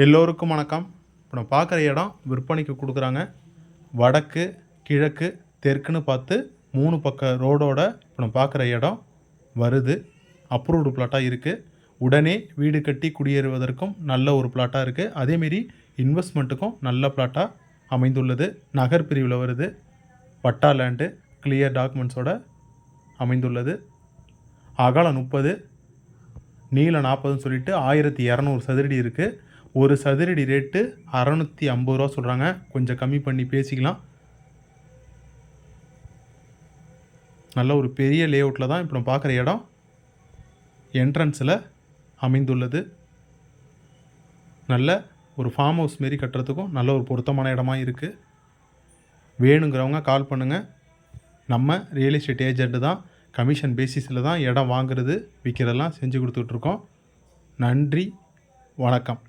எல்லோருக்கும் வணக்கம். இப்போ நம்ம பார்க்குற இடம் விற்பனைக்கு கொடுக்குறாங்க. வடக்கு கிழக்கு தெற்குன்னு பார்த்து மூணு பக்க ரோடோட இப்போ நம்ம பார்க்குற இடம் வருது. அப்ரூவ்டு பிளாட்டாக இருக்குது உடனே வீடு கட்டி குடியேறுவதற்கும் நல்ல ஒரு பிளாட்டாக இருக்குது அதேமாரி இன்வெஸ்ட்மெண்ட்டுக்கும் நல்ல பிளாட்டாக அமைந்துள்ளது. நகர் பிரிவில் வருது. பட்டா லேண்டு கிளியர் டாக்குமெண்ட்ஸோட அமைந்துள்ளது. அகலம் முப்பது நீளம் நாற்பதுன்னு சொல்லிட்டு ஆயிரத்தி இரநூறு சதுரடி இருக்குது ஒரு சதுரடி ரேட்டு அறநூற்றி ஐம்பது ரூபா சொல்கிறாங்க கொஞ்சம் கம்மி பண்ணி பேசிக்கலாம். நல்ல ஒரு பெரிய லேஅவுட்டில் தான் இப்போ நம்ம பார்க்குற இடம் என்ட்ரன்ஸில் அமைந்துள்ளது. நல்ல ஒரு ஃபார்ம் ஹவுஸ் மாரி கட்டுறதுக்கும் நல்ல ஒரு பொருத்தமான இடமா இருக்குது வேணுங்கிறவங்க கால் பண்ணுங்கள் நம்ம ரியல் எஸ்டேட் ஏஜென்ட்டு தான் கமிஷன் பேசிஸில் தான் இடம் வாங்குறது விற்கிறதெல்லாம் செஞ்சு கொடுத்துட்ருக்கோம் நன்றி வணக்கம்.